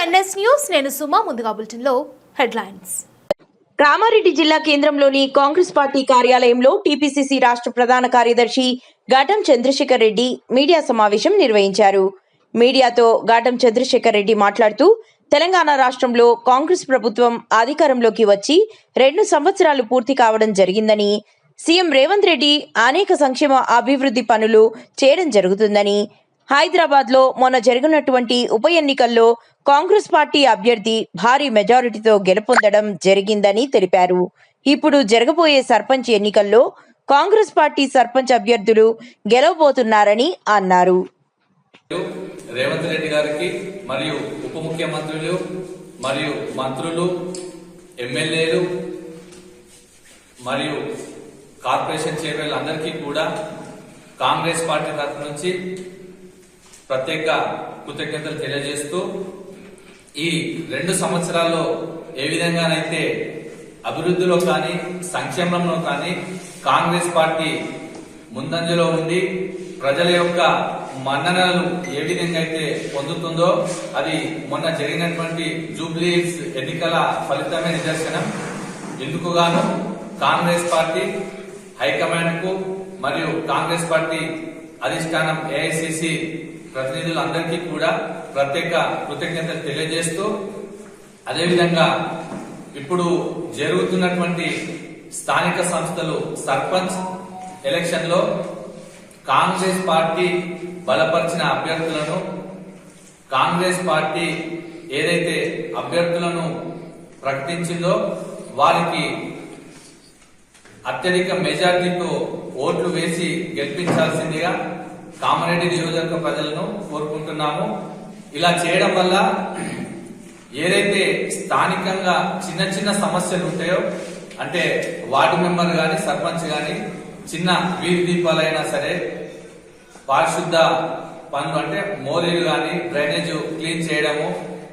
NS news నేను సుమా ముందుగా బులెటిన్లో హెడ్లైన్స్. కామారెడ్డి జిల్లా కేంద్రంలోని కాంగ్రెస్ పార్టీ కార్యాలయంలో టీపీసీసీ రాష్ట్ర ప్రధాన కార్యదర్శి ఘాటం చంద్రశేఖర్ రెడ్డి మీడియా సమావేశం నిర్వహించారు. మీడియాతో ఘాటం చంద్రశేఖర్ రెడ్డి మాట్లాడుతూ తెలంగాణ రాష్ట్రంలో కాంగ్రెస్ ప్రభుత్వం అధికారంలోకి వచ్చి రెండు సంవత్సరాలు పూర్తి కావడం జరిగిందని సీఎం రేవంత్ రెడ్డి అనేక సంక్షేమ అభివృద్ధి పనులు చేయడం జరుగుతుందని హైదరాబాద్లో మొన్న జరిగినటువంటి ఉప ఎన్నికల్లో కాంగ్రెస్ పార్టీ అభ్యర్థి భారీ మెజారిటీతో గెలుపొందడం జరిగిందని తెలిపారు. ఇప్పుడు జరగబోయే సర్పంచ్ ఎన్నికల్లో కాంగ్రెస్ పార్టీ సర్పంచ్ అభ్యర్థులు గెలవబోతున్నారని అన్నారు. రేవంత్ రెడ్డి గారికి మరియు ఉప ముఖ్యమంత్రులు మరియు మంత్రులు ఎమ్మెల్యేలు మరియు కార్పొరేషన్ చైర్మన్లు అందరికీ కూడా కాంగ్రెస్ పార్టీ తరఫు నుంచి ప్రత్యేక కృతజ్ఞతలు తెలియజేస్తూ ఈ రెండు సంవత్సరాల్లో ఏ విధంగానైతే అభివృద్ధిలో కానీ సంక్షేమంలో కానీ కాంగ్రెస్ పార్టీ ముందంజలో ఉండి ప్రజల యొక్క మన్ననలు ఏ విధంగా అయితే పొందుతుందో అది మొన్న జరిగినటువంటి జూబ్లీస్ ఎన్నికల ఫలితమే నిదర్శనం. ఎందుకుగాను కాంగ్రెస్ పార్టీ హైకమాండ్కు మరియు కాంగ్రెస్ పార్టీ అధిష్టానం ఏఐసిసి ప్రతినిధులందరికీ కూడా ప్రత్యేక కృతజ్ఞతలు తెలియజేస్తూ అదేవిధంగా ఇప్పుడు జరుగుతున్నటువంటి స్థానిక సంస్థలు సర్పంచ్ ఎలక్షన్లో కాంగ్రెస్ పార్టీ బలపరిచిన అభ్యర్థులను కాంగ్రెస్ పార్టీ ఏదైతే అభ్యర్థులను ప్రకటించిందో వారికి అత్యధిక మెజార్టీతో ఓట్లు వేసి గెలిపించాల్సిందిగా కామారెడ్డి నియోజకవర్గ ప్రజలను కోరుకుంటున్నాము. ఇలా చేయడం వల్ల ఏదైతే స్థానికంగా చిన్న చిన్న సమస్యలు ఉంటాయో అంటే వార్డు మెంబర్ గాని సర్పంచ్ గాని చిన్న వీధి దీపాలైనా సరే పారిశుద్ధ పనులు అంటే మోరీలు గాని డ్రైనేజ్ క్లీన్ చేయడము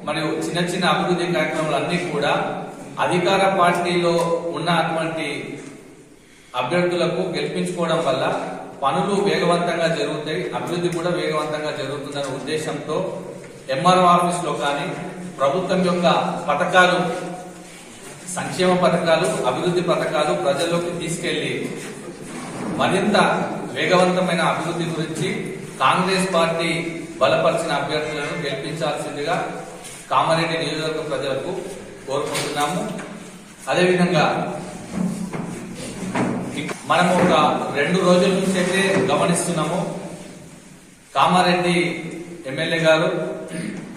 మరియు చిన్న చిన్న అభివృద్ధి కార్యక్రమాలు అన్ని కూడా అధికార పార్టీలో ఉన్నటువంటి అభ్యర్థులకు గెలిపించుకోవడం వల్ల పనులు వేగవంతంగా జరుగుతాయి అభివృద్ధి కూడా వేగవంతంగా జరుగుతుందనే ఉద్దేశంతో ఎంఆర్ఓ ఆఫీస్లో కానీ ప్రభుత్వం యొక్క పథకాలు సంక్షేమ పథకాలు అభివృద్ధి పథకాలు ప్రజల్లోకి తీసుకెళ్ళి మరింత వేగవంతమైన అభివృద్ధి గురించి కాంగ్రెస్ పార్టీ బలపరిచిన అభ్యర్థులను గెలిపించాల్సిందిగా కామారెడ్డి నియోజకవర్గ ప్రజలకు కోరుకుంటున్నాము. అదేవిధంగా మనం ఒక రెండు రోజుల నుంచి అయితే గమనిస్తున్నాము. కామారెడ్డి ఎమ్మెల్యే గారు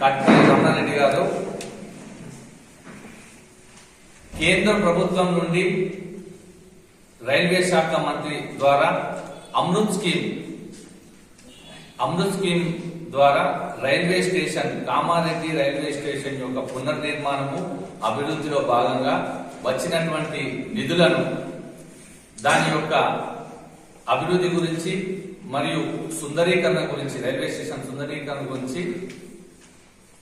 కట్పల్లి రమణారెడ్డి గారు కేంద్ర ప్రభుత్వం నుండి రైల్వే శాఖ మంత్రి ద్వారా అమృత్ స్కీమ్ అమృత్ స్కీమ్ ద్వారా railway station Kamareddy railway station యొక్క పునర్నిర్మాణము అభివృద్ధిలో భాగంగా వచ్చినటువంటి నిధులను దాని యొక్క అభివృద్ధి గురించి మరియు సుందరీకరణ గురించి రైల్వే స్టేషన్ సుందరీకరణ గురించి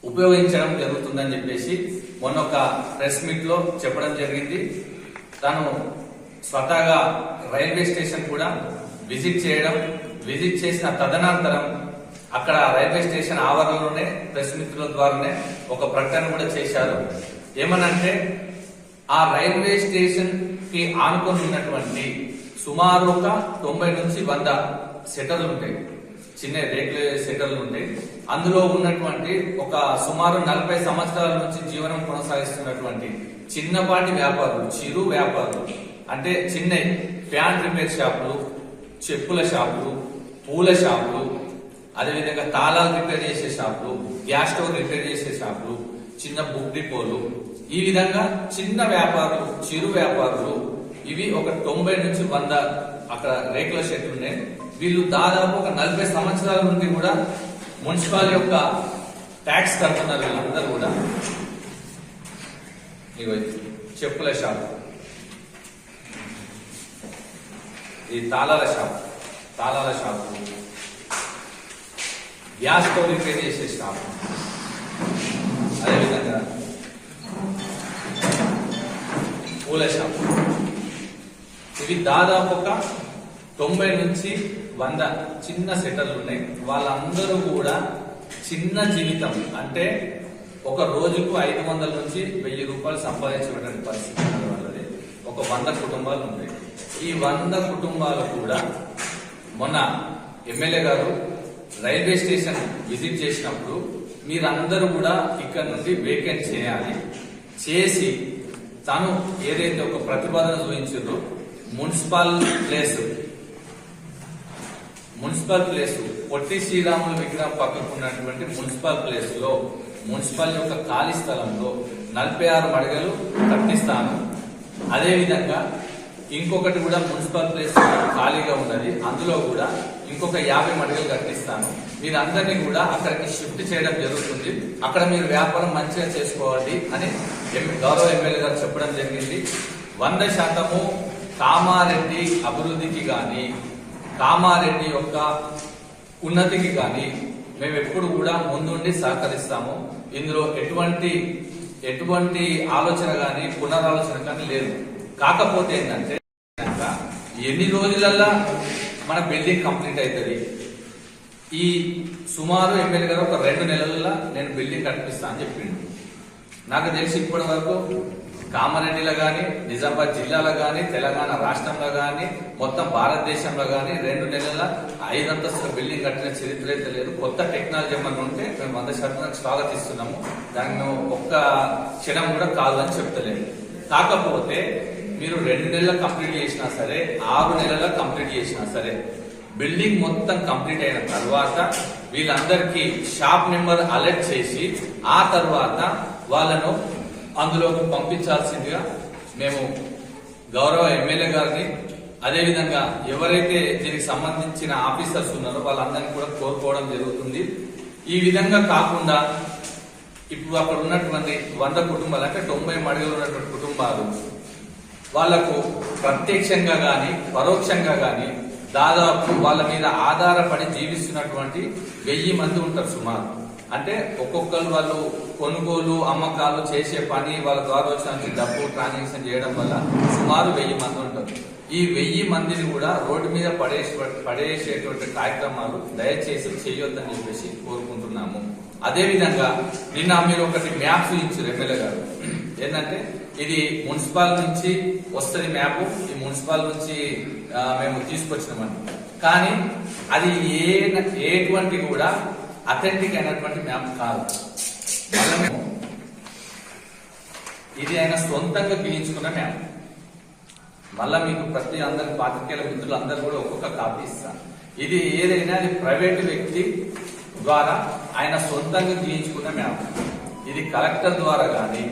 ఉపయోగించడం జరుగుతుందని చెప్పేసి మొన్న ఒక ప్రెస్ మీట్లో చెప్పడం జరిగింది. తను స్వతహాగా రైల్వే స్టేషన్ కూడా విజిట్ చేయడం విజిట్ చేసిన తదనంతరం అక్కడ రైల్వే స్టేషన్ ఆవరణలోనే ప్రెస్ మిత్రుల ద్వారానే ఒక ప్రకటన కూడా చేశారు. ఏమనంటే ఆ రైల్వే స్టేషన్ కి ఆనుకొని ఉన్నటువంటి సుమారు ఒక తొంభై నుంచి వంద సెటర్లు ఉంటాయి. చిన్న రేకుల సెటర్లు ఉంటాయి. అందులో ఉన్నటువంటి ఒక సుమారు నలభై సంవత్సరాల నుంచి జీవనం కొనసాగిస్తున్నటువంటి చిన్నపాటి వ్యాపారులు చిరు వ్యాపారులు అంటే చిన్న ప్యాంట్ రిపేర్ షాపులు చెప్పుల షాపులు పూల షాపులు అదేవిధంగా తాళాలు రిపేర్ చేసే షాపులు గ్యాస్ స్టవ్ రిపేర్ చేసే షాపులు చిన్న బుక్ డిపోలు. ఈ విధంగా చిన్న వ్యాపారులు చిరు వ్యాపారులు ఇవి ఒక తొంభై నుంచి వంద అక్కడ రేకుల షెడ్లు ఉన్నాయి. వీళ్ళు దాదాపు ఒక నలభై సంవత్సరాల నుండి కూడా మున్సిపాల్ యొక్క ట్యాక్స్ కడుతున్నారు వీళ్ళందరూ కూడా ఇవి చెప్పుల షాప్. ఈ తాళాల షాప్ తాళాల షాప్. గ్యాస్ స్టవ్ రిపేర్ చేసే షాప్ అదేవిధంగా పూల షాపు ఇవి దాదాపు ఒక తొంభై నుంచి వంద చిన్న సెటర్లు ఉన్నాయి. వాళ్ళందరూ కూడా చిన్న జీవితం. అంటే ఒక రోజుకు ఐదు వందల నుంచి వెయ్యి రూపాయలు సంపాదించేటువంటి పరిస్థితి వాళ్ళది ఒక వంద కుటుంబాలు ఉన్నాయి. ఈ వంద కుటుంబాలు కూడా మొన్న ఎమ్మెల్యే గారు రైల్వే స్టేషన్ విజిట్ చేసినప్పుడు మీరందరూ కూడా ఇక్కడ నుండి వేకెంట్ చేయాలి. చేసి తాను ఏదైతే ఒక ప్రతిపాదన చూపించిందో municipal place. Municipal place. Potti శ్రీరాముల విగ్రహం పక్కకు ఉన్నటువంటి మున్సిపల్ ప్లేస్లో మున్సిపల్ యొక్క ఖాళీ స్థలంలో నలభై ఆరు మడగలు కట్టిస్తాను. అదేవిధంగా ఇంకొకటి కూడా మున్సిపల్ ప్లేస్ ఖాళీగా ఉన్నది. అందులో కూడా ఇంకొక యాభై మడగలు కట్టిస్తాను. మీరందరినీ కూడా అక్కడికి షిఫ్ట్ చేయడం జరుగుతుంది. అక్కడ మీరు వ్యాపారం మంచిగా చేసుకోవాలి అని గౌరవ ఎమ్మెల్యే గారు చెప్పడం జరిగింది. వంద శాతము కామారెడ్డి అభివృద్ధికి కానీ కామారెడ్డి యొక్క ఉన్నతికి కానీ మేము ఎప్పుడు కూడా ముందుండి సహకరిస్తాము. ఇందులో ఎటువంటి ఎటువంటి ఆలోచన కానీ పునరాలోచన కానీ లేదు. కాకపోతే ఏంటంటే ఎన్ని రోజులల్లా మన బిల్డింగ్ కంప్లీట్ అవుతుంది ఈ సుమారు ఎమ్మెల్యే గారు ఒక రెండు నెలల్లో నేను బిల్డింగ్ కనిపిస్తా అని చెప్పిండు. నాకు తెలిసి ఇప్పటి వరకు కామారెడ్డిలో కానీ నిజామాబాద్ జిల్లాలో కానీ తెలంగాణ రాష్ట్రంలో కానీ మొత్తం భారతదేశంలో కానీ రెండు నెలల ఐదు అంతస్తుల బిల్డింగ్ కట్టిన చరిత్ర అయితే లేదు. కొత్త టెక్నాలజీ ఏమన్నా ఉంటే మేము వంద శాతం స్వాగతిస్తున్నాము. దాన్ని మేము ఒక్క క్షణం కూడా కాదు అని చెప్తలేదు కాకపోతే మీరు రెండు నెలల కంప్లీట్ చేసినా సరే ఆరు నెలల కంప్లీట్ చేసినా సరే బిల్డింగ్ మొత్తం కంప్లీట్ అయిన తర్వాత వీళ్ళందరికీ షాప్ నెంబర్ అలర్ట్ చేసి ఆ తర్వాత వాళ్ళను అందులోకి పంపించాల్సిందిగా మేము గౌరవ ఎమ్మెల్యే గారిని అదేవిధంగా ఎవరైతే దీనికి సంబంధించిన ఆఫీసర్స్ ఉన్నారో వాళ్ళందరినీ కూడా కోరుకోవడం జరుగుతుంది. ఈ విధంగా కాకుండా ఇప్పుడు అక్కడ ఉన్నటువంటి వంద కుటుంబాలు అంటే తొంభై మడుగులు ఉన్నటువంటి కుటుంబాలు వాళ్ళకు ప్రత్యక్షంగా గాని పరోక్షంగా గాని దాదాపు వాళ్ళ మీద ఆధారపడి జీవిస్తున్నటువంటి వెయ్యి మంది ఉంటారు సుమారు. అంటే ఒక్కొక్కరు వాళ్ళు కొనుగోలు అమ్మకాలు చేసే పని వాళ్ళ ద్వారా వచ్చిన డబ్బు ట్రాన్సాక్షన్ చేయడం వల్ల సుమారు వెయ్యి మంది ఉంటారు ఈ వెయ్యి మందిని కూడా రోడ్డు మీద పడేసే పడేసేటువంటి కార్యక్రమాలు దయచేసి చేయొద్దని చెప్పేసి కోరుకుంటున్నాము. అదే విధంగా నిన్న మీరు ఒకటి మ్యాప్ చూపించారు ఎమ్మెల్యే గారు. ఏంటంటే ఇది మున్సిపల్ నుంచి వస్తుంది మ్యాప్ ఈ మున్సిపల్ నుంచి మేము తీసుకొచ్చినామని. కానీ అది ఏ ఎటువంటి కూడా అథెంటిక్ అయినటువంటి మ్యాప్ కాదు. మేము ఇది ఆయన సొంతంగా గీయించుకున్న మ్యాప్ మళ్ళా మీకు ప్రతి అందరి పాత్రికేయుల మిత్రులు అందరు కూడా ఒక్కొక్క కాపీ ఇస్తాను ఇది ఏదైనా అది ప్రైవేట్ వ్యక్తి ద్వారా ఆయన సొంతంగా గీయించుకున్న మ్యాప్ ఇది కలెక్టర్ ద్వారా కానీ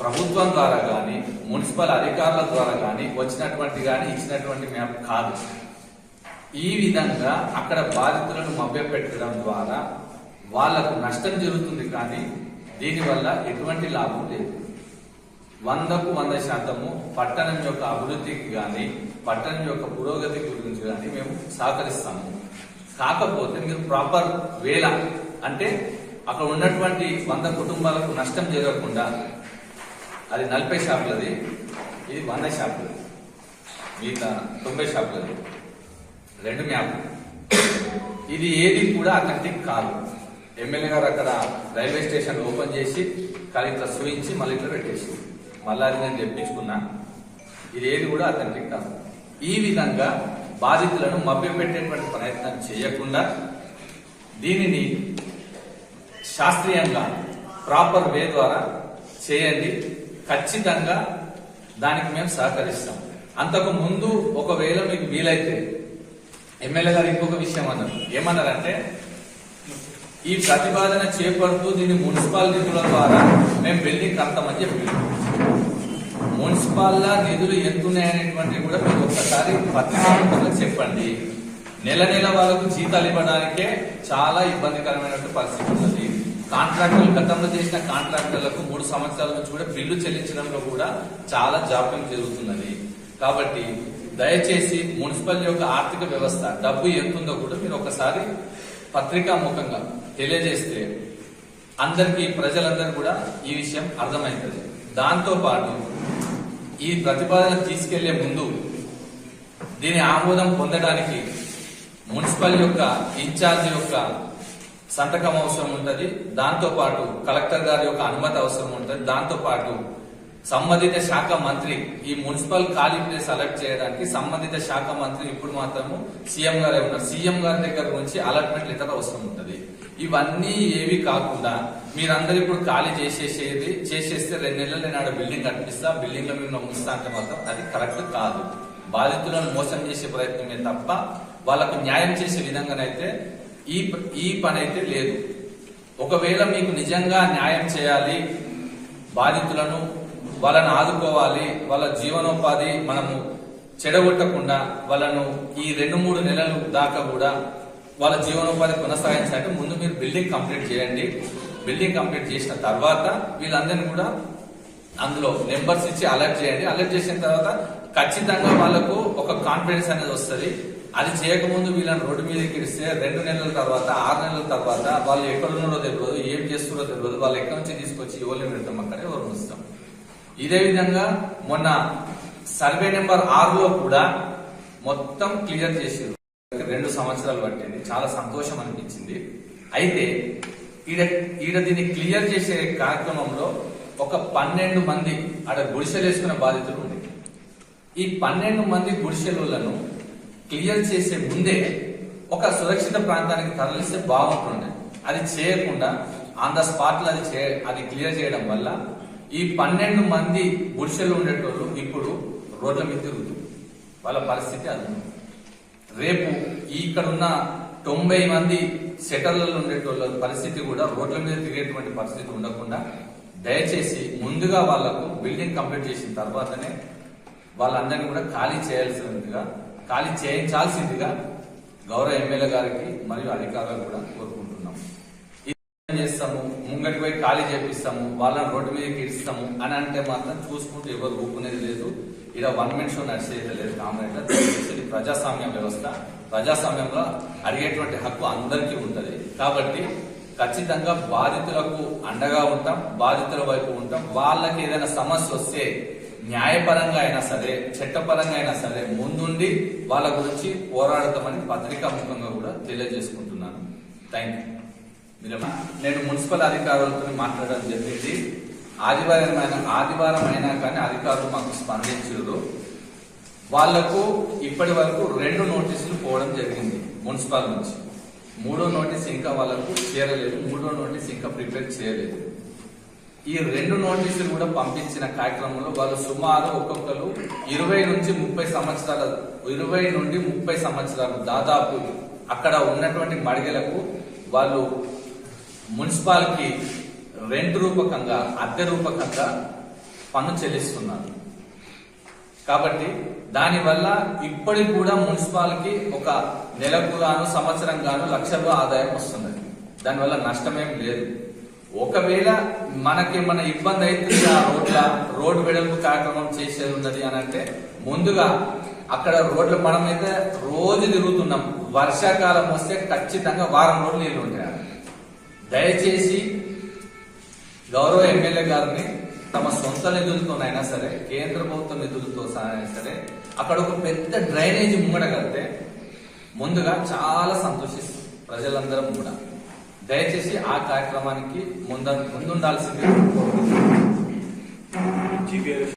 ప్రభుత్వం ద్వారా కానీ మున్సిపల్ అధికారుల ద్వారా కానీ వచ్చినటువంటి కానీ ఇచ్చినటువంటి మ్యాప్ కాదు. ఈ విధంగా అక్కడ బాధితులను మభ్యపెట్టడం ద్వారా వాళ్ళకు నష్టం జరుగుతుంది కానీ దీనివల్ల ఎటువంటి లాభం లేదు. వందకు వంద శాతము పట్టణం యొక్క అభివృద్ధికి గాని పట్టణం యొక్క పురోగతి గురించి కానీ మేము సహకరిస్తాము. కాకపోతే మీరు ప్రాపర్ వేల అంటే అక్కడ ఉన్నటువంటి వంద కుటుంబాలకు నష్టం జరగకుండా అది నలభై షాపులది ఇది వంద షాపులది మిగతా తొంభై షాపులది రెండు మ్యాప్ ఇది ఏది కూడా అథెంటిక్ కాదు. ఎమ్మెల్యే గారు అక్కడ రైల్వే స్టేషన్ ఓపెన్ చేసి కానీ ఇట్లా సూయించి మళ్ళీ ఇట్లా పెట్టేసి మళ్ళీ అది నేను చెప్పించుకున్నా ఇది ఏది కూడా అతనికి కాదు. ఈ విధంగా బాధితులను మభ్యపెట్టేటువంటి ప్రయత్నం చేయకుండా దీనిని శాస్త్రీయంగా ప్రాపర్ వే ద్వారా చేయండి. ఖచ్చితంగా దానికి మేము సహకరిస్తాం. అంతకు ముందు ఒకవేళ మీకు వీలైతే ఎమ్మెల్యే గారు ఇంకొక విషయం అన్నారు. ఏమన్నారంటే ఈ ప్రతిపాదన చేపడుతూ దీన్ని మున్సిపల్ నిధుల ద్వారా మేము బిల్డింగ్ కడతామని చెప్పి మున్సిపాల్ నిధులు ఎంతున్నాయనేటువంటివి కూడా మీరు ఒక్కసారి పత్రికాముఖంగా చెప్పండి. నెల నెల వాళ్ళకు జీతాలు ఇవ్వడానికే చాలా ఇబ్బందికరమైనటువంటి పరిస్థితి ఉన్నది. కాంట్రాక్టర్లు గతంలో చేసిన కాంట్రాక్టర్లకు మూడు సంవత్సరాల నుంచి కూడా బిల్లు చెల్లించడంలో కూడా చాలా జాప్యం జరుగుతున్నది. కాబట్టి దయచేసి మున్సిపల్ యొక్క ఆర్థిక వ్యవస్థ డబ్బు ఎంతుందో కూడా మీరు ఒకసారి పత్రికా ముఖంగా తెలియజేస్తే అందరికీ ప్రజలందరూ కూడా ఈ విషయం అర్థమవుతుంది దాంతో పాటు ఈ ప్రతిపాదన తీసుకెళ్ళే ముందు దీని ఆమోదం పొందడానికి మున్సిపల్ యొక్క ఇన్ఛార్జ్ యొక్క సంతకం అవసరం ఉంటుంది. దాంతోపాటు కలెక్టర్ గారి యొక్క అనుమతి అవసరం ఉంటుంది. దాంతోపాటు సంబంధిత శాఖ మంత్రి ఈ మున్సిపల్ ఖాళీ ప్లేస్ అలర్ట్ చేయడానికి సంబంధిత శాఖ మంత్రి ఇప్పుడు మాత్రము సీఎం గారే ఉన్నారు. సీఎం గారి దగ్గర నుంచి అలర్ట్మెంట్ లెటర్ అవసరం ఉంటుంది. ఇవన్నీ ఏవి కాకుండా మీరందరూ ఇప్పుడు ఖాళీ చేసేసేది చేసేస్తే రెండు నెలలు నేను ఆడ బిల్డింగ్ కట్టిస్తా బిల్డింగ్లో మీరు నమ్ముస్తా అంటే మాత్రం అది కరెక్ట్ కాదు. బాధితులను మోసం చేసే ప్రయత్నమే తప్ప వాళ్ళకు న్యాయం చేసే విధంగానైతే ఈ ఈ పని అయితే లేదు. ఒకవేళ మీకు నిజంగా న్యాయం చేయాలి బాధితులను వాళ్ళని ఆదుకోవాలి వాళ్ళ జీవనోపాధి మనము చెడగొట్టకుండా వాళ్ళను ఈ రెండు మూడు నెలలు దాకా కూడా వాళ్ళ జీవనోపాధి కొనసాగించాలంటే ముందు మీరు బిల్డింగ్ కంప్లీట్ చేయండి. బిల్డింగ్ కంప్లీట్ చేసిన తర్వాత వీళ్ళందరినీ కూడా అందులో నెంబర్స్ ఇచ్చి అలర్ట్ చేయండి. అలర్ట్ చేసిన తర్వాత ఖచ్చితంగా వాళ్ళకు ఒక కాన్ఫిడెన్స్ అనేది వస్తుంది. అది చేయకముందు వీళ్ళని రోడ్డు మీదకి ఇస్తే రెండు నెలల తర్వాత ఆరు నెలల తర్వాత వాళ్ళు ఎక్కడ ఉన్నారో తెలియదు ఏం చేస్తున్నారో తెలియదు వాళ్ళు ఎక్కడి నుంచి తీసుకొచ్చి ఎవరిని పెడతాం అక్కడే ఎవరు ఉంచుతాం ఇదే విధంగా మొన్న సర్వే నెంబర్ ఆరులో కూడా మొత్తం క్లియర్ చేసారు రెండు సంవత్సరాలు పట్టింది. చాలా సంతోషం అనిపించింది. అయితే ఈడ ఈడ దీన్ని క్లియర్ చేసే కార్యక్రమంలో ఒక పన్నెండు మంది ఆడ గుడిసెలు వేసుకునే బాధితులు ఉంది ఈ పన్నెండు మంది గుడిసెలను క్లియర్ చేసే ముందే ఒక సురక్షిత ప్రాంతానికి తరలిస్తే బాగుంటుండే. అది చేయకుండా ఆన్ ద స్పాట్లో అది చే అది క్లియర్ చేయడం వల్ల ఈ పన్నెండు మంది గుడిసెలు ఉండేటోళ్ళు ఇప్పుడు రోడ్ల మీద తిరుగుతుంది వాళ్ళ పరిస్థితి అది. రేపు ఇక్కడ ఉన్న తొంభై మంది సెటర్లలో ఉండేటోళ్ళ పరిస్థితి కూడా రోడ్ల మీద తిరిగేటువంటి పరిస్థితి ఉండకుండా దయచేసి ముందుగా వాళ్ళకు బిల్డింగ్ కంప్లీట్ చేసిన తర్వాతనే వాళ్ళందరినీ కూడా ఖాళీ చేయాల్సిందిగా ఖాళీ చేయించాల్సిందిగా గౌరవ ఎమ్మెల్యే గారికి మరియు అధికారులకు కూడా కోరుకుంటున్నాను. చేస్తాము ముంగటి పోయి ఖాళీ చేపిస్తాము వాళ్ళని రోడ్డు మీదకి ఇస్తాము అని అంటే మాత్రం చూసుకుంటూ ఎవరు ఊపుకునేది లేదు. ఇక్కడ వన్ మినిట్ షో నడిచేది లేదు కామరేట్ ప్రజాస్వామ్యం ప్రజాస్వామ్య వ్యవస్థ ప్రజాస్వామ్యంలో అడిగేటువంటి హక్కు అందరికీ ఉంటది. కాబట్టి ఖచ్చితంగా బాధితులకు అండగా ఉంటాం బాధితుల వైపు ఉంటాం. వాళ్ళకి ఏదైనా సమస్య వస్తే న్యాయపరంగా అయినా సరే చట్టపరంగా అయినా సరే ముందుండి వాళ్ళ గురించి పోరాడతామని పత్రికా ముఖంగా కూడా తెలియజేసుకుంటున్నాను. థ్యాంక్ యూ నిజమా నేను మున్సిపల్ అధికారులతో మాట్లాడడం జరిగింది. ఆదివారం అయినా ఆదివారం అయినా కానీ అధికారులు మాకు స్పందించారు. వాళ్ళకు ఇప్పటి వరకు రెండు నోటీసులు పోవడం జరిగింది మున్సిపల్ నుంచి. మూడో నోటీస్ ఇంకా వాళ్ళకు చేరలేదు. మూడో నోటీస్ ఇంకా ప్రిపేర్ చేయలేదు. ఈ రెండు నోటీసులు కూడా పంపించిన కార్యక్రమంలో వాళ్ళు సుమారు ఒక్కొక్కరు ఇరవై నుంచి ముప్పై సంవత్సరాల ఇరవై నుండి ముప్పై సంవత్సరాలు దాదాపు అక్కడ ఉన్నటువంటి మడిగలకు వాళ్ళు మున్సిపాలిటీ రెంట్ రూపకంగా అద్దె రూపకంగా పన్ను చెల్లిస్తున్నారు. కాబట్టి దానివల్ల ఇప్పటికి కూడా మున్సిపాలిటీ ఒక నెలకు గాను సంవత్సరం గాను లక్షల్లో ఆదాయం వస్తున్నది. దానివల్ల నష్టమేం లేదు. ఒకవేళ మనకి మన ఇబ్బంది అవుతుంది ఆ రోడ్ల రోడ్డు వెడల్పు కార్యక్రమం చేసేది ఉన్నది అని అంటే ముందుగా అక్కడ రోడ్లు మనమైతే రోజు తిరుగుతున్నాం. వర్షాకాలం వస్తే ఖచ్చితంగా వారం రోజులు నీళ్ళు ఉంటాయి దయచేసి గౌరవ ఎమ్మెల్యే గారిని తమ సొంత నిధులతోనైనా సరే కేంద్ర ప్రభుత్వ నిధులతో అయినా సరే అక్కడ ఒక పెద్ద డ్రైనేజ్ ముంగడ కడితే ముందుగా చాలా సంతోషిస్తుంది ప్రజలందరం కూడా. దయచేసి ఆ కార్యక్రమానికి ముందు ముందుండాల్సింది.